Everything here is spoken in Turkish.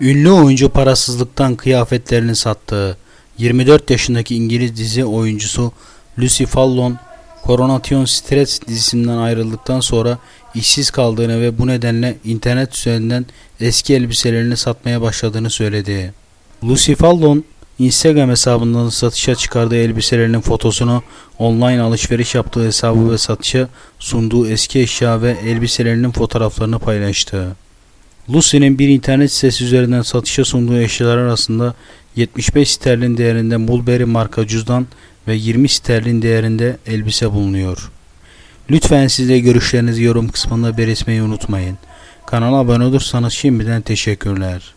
Ünlü oyuncu parasızlıktan kıyafetlerini sattığı 24 yaşındaki İngiliz dizi oyuncusu Lucy Fallon, Coronation Street dizisinden ayrıldıktan sonra işsiz kaldığını ve bu nedenle internet üzerinden eski elbiselerini satmaya başladığını söyledi. Lucy Fallon, Instagram hesabından satışa çıkardığı elbiselerinin fotosunu online alışveriş yaptığı hesabı ve satışa sunduğu eski eşya ve elbiselerinin fotoğraflarını paylaştı. Lucy'nin bir internet sitesi üzerinden satışa sunduğu eşyalar arasında 75 sterlin değerinde Mulberry marka cüzdan ve 20 sterlin değerinde elbise bulunuyor. Lütfen siz de görüşlerinizi yorum kısmında belirtmeyi unutmayın. Kanala abone olursanız şimdiden teşekkürler.